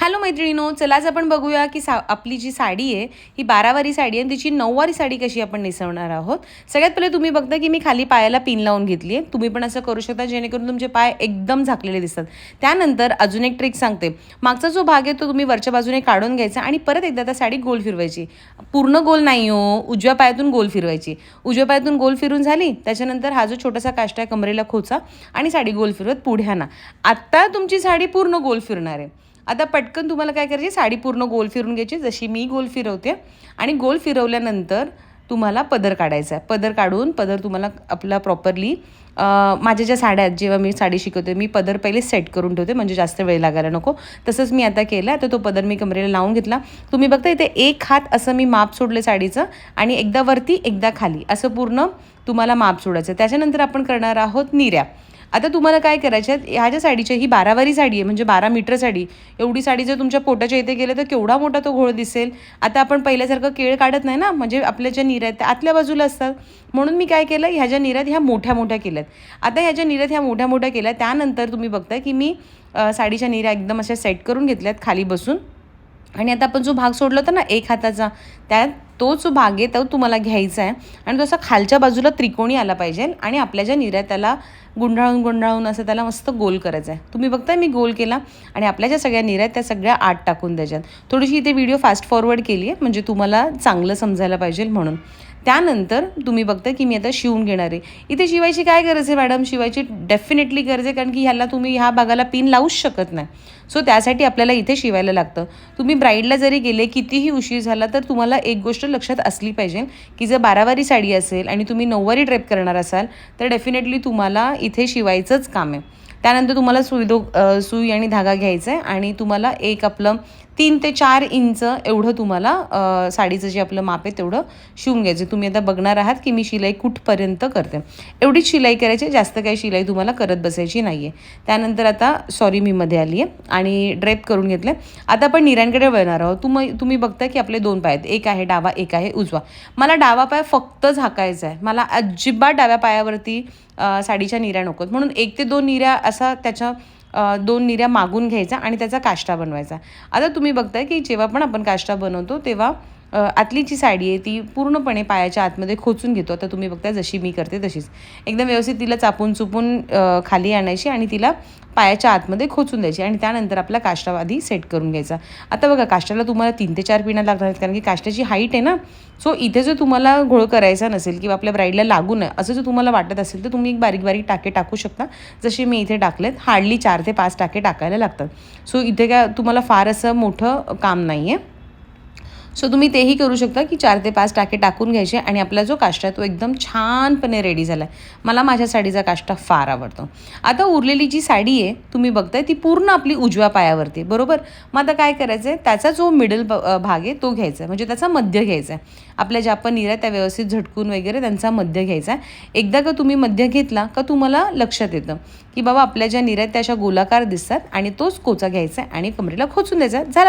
Hello मैत्रिणीनो चला आज आपण बघूया की सा आपली जी साडी आहे ही बारावारी साडी आहे तिची नऊवारी साडी कशी आपण निसवणार आहोत. सगळ्यात पहिले तुम्ही बघता की मी खाली पायाला पिन लावून घेतली आहे. तुम्ही पण असं करू शकता जेणेकरून तुमचे पाय एकदम झाकलेले दिसतात. त्यानंतर अजून एक ट्रिक सांगते. मागचा जो भाग आहे तो तुम्ही वरच्या बाजूने काढून घ्यायचा आणि परत एकदा त्या साडी गोल फिरवायची. पूर्ण गोल नाही हो उजव्या पायातून गोल फिरवायची. उजव्या पायातून गोल फिरून झाली त्याच्यानंतर हा जो छोटासा काष्टा आहे कमरेला खोचा आणि साडी गोल फिरवत पुढे आणा. आत्ता तुमची साडी पूर्ण गोल फिरणार आहे. आता पटकन तुम्हाला काय करायची साडी पूर्ण गोल फिरून घ्यायची. जशी मी गोल फिरवते आणि गोल फिरवल्यानंतर तुम्हाला पदर काढायचा आहे. पदर काढून पदर तुम्हाला आपला प्रॉपरली माझ्या ज्या साड्या आहेत जेव्हा मी साडी शिकवते मी पदर पहिले सेट करून ठेवते म्हणजे जास्त वेळ लागायला नको. तसंच मी आता केलं आता तो पदर मी कमरेला लावून घेतला. तुम्ही बघता इथे एक हात असं मी माप सोडलं साडीचं आणि एकदा वरती एकदा खाली असं पूर्ण तुम्हाला माप सोडायचं त्याच्यानंतर आपण करणार आहोत निऱ्या. आता तुम्हाला काय करायचं आहे? ह्या ज्या साडीच्या ही बारावारी साडी आहे म्हणजे बारा मीटर साडी. एवढी साडी जर तुमच्या पोटाच्या इथे गेलं तर केवढा मोठा तो घोळ दिसेल? आता आपण पहिल्यासारखं केळ काढत नाही ना म्हणजे आपल्या ज्या निऱ्या आहेत त्या आतल्या बाजूला असतात. म्हणून मी काय केलं ह्या ज्या निऱ्यात ह्या मोठ्या मोठ्या केल्यात. आता ह्या ज्या निऱ्यात ह्या मोठ्या मोठ्या केल्या त्यानंतर तुम्ही बघताय की मी साडीच्या निऱ्या एकदम अशा सेट करून घेतल्यात खाली बसून. आणि आता आपण जो भाग सोडला होता ना एक हाताचा त्यात तो जो भाग आहे तो तुम्हाला घ्यायचा आहे. आणि तो असा खालच्या बाजूला त्रिकोणी आला पाहिजे आणि आपल्या ज्या निर्या त्याला गुंडाळून गुंडाळून असं त्याला मस्त गोल करायचं आहे. तुम्ही बघताय मी गोल केला आणि आपल्या ज्या सगळ्या निर्या त्या सगळ्या आत टाकून द्यायच्यात थोडीशी इथे व्हिडिओ फास्ट फॉरवर्ड केली आहे म्हणजे तुम्हाला चांगलं समजायला पाहिजे म्हणून. त्यानंतर तुम्ही बघता की मी आता शिवून घेणार आहे. इथे शिवायची काय गरज आहे मॅडम? शिवायची डेफिनेटली गरज आहे कारण की ह्याला तुम्ही ह्या भागाला पिन लावूच शकत नाही. सो त्यासाठी आपल्याला इथे शिवायला लागतं. तुम्ही ब्राईडला जरी गेले कितीही उशीर झाला तर तुम्हाला एक गोष्ट लक्षात असली पाहिजे की जर बारावारी साडी असेल आणि तुम्ही नऊवारी ड्रेप करणार असाल तर डेफिनेटली तुम्हाला इथे शिवायचंच काम आहे. त्यानंतर तुम्हाला सुई दो सुई आणि धागा घ्यायचा आहे आणि तुम्हाला एक आपलं तीन ते चार इंच एवढं तुम्हाला साडीचं जे आपलं माप आहे तेवढं शिवून घ्यायचं. तुम्ही आता बघणार आहात की मी शिलाई कुठपर्यंत करते. एवढीच शिलाई करायची जास्त काही शिलाई तुम्हाला करत बसायची नाही आहे त्यानंतर आता सॉरी मी मध्ये आली आहे आणि ड्रेप करून घेतलं आता आपण निऱ्यांकडे वळणार आहोत. तुम्ही तुम्ही बघता की आपले दोन पाय आहेत. एक आहे डावा एक आहे उजवा. मला डावा पाय फक्त झाकायचा आहे. मला अजिबात डाव्या पायावरती साडीच्या निऱ्या नकोत. म्हणून एक ते दोन निऱ्या असा त्याच्या दोन निऱ्या मागून घ्यायचा आणि त्याचा काष्टा बनवायचा. आता तुम्ही बघताय की जेव्हा पण आपण काष्टा बनवतो तेव्हा आतली जी साडी आहे ती पूर्णपणे पायाच्या आतमध्ये खोचून घेतो. आता तुम्ही बघताय जशी मी करते तशीच. एकदम व्यवस्थित तिला चापून चुपून खाली आणायची आणि तिला पायाच्या आतमध्ये खोचून द्यायची आणि त्यानंतर आपला काष्टा आधी सेट करून घ्यायचा. आता बघा काष्टाला तुम्हाला तीन ते चार पिण्या लागणार आहेत कारण की काष्टाची हाईट आहे ना सो इथे जर तुम्हाला घोळ करायचा नसेल किंवा आपल्या ब्राईडला लागू नये असं जर तुम्हाला वाटत असेल तर तुम्ही एक बारीक बारीक टाके टाकू शकता. जसे मी इथे टाकलेत हार्डली चार ते पाच टाके टाकायला लागतात. सो इथे काय तुम्हाला फार असं मोठं काम नाही आहे सो तुम्ही तेही करू शकता की चार ते पाच टाके टाकून घ्यायचे आणि आपला जो काष्टा आहे तो एकदम छानपणे रेडी झाला आहे मला माझ्या साडीचा काष्टा फार आवडतो. आता उरलेली जी साडी आहे तुम्ही बघताय ती पूर्ण आपली उजव्या पायावरती बरोबर? मग आता काय करायचं आहे त्याचा जो मिडल भाग आहे तो घ्यायचा आहे म्हणजे त्याचा मध्य घ्यायचा आहे आपल्या ज्या पण निरा त्या व्यवस्थित झटकून वगैरे त्यांचा मध्य घ्यायचा आहे एकदा का तुम्ही मध्य घेतला का तुम्हाला लक्षात येतं की बाबा आपल्या ज्या निऱ्या त्या अशा गोलाकार दिसतात आणि तोच कोचा घ्यायचा आहे आणि कमरेला खोचून द्यायचा झाला.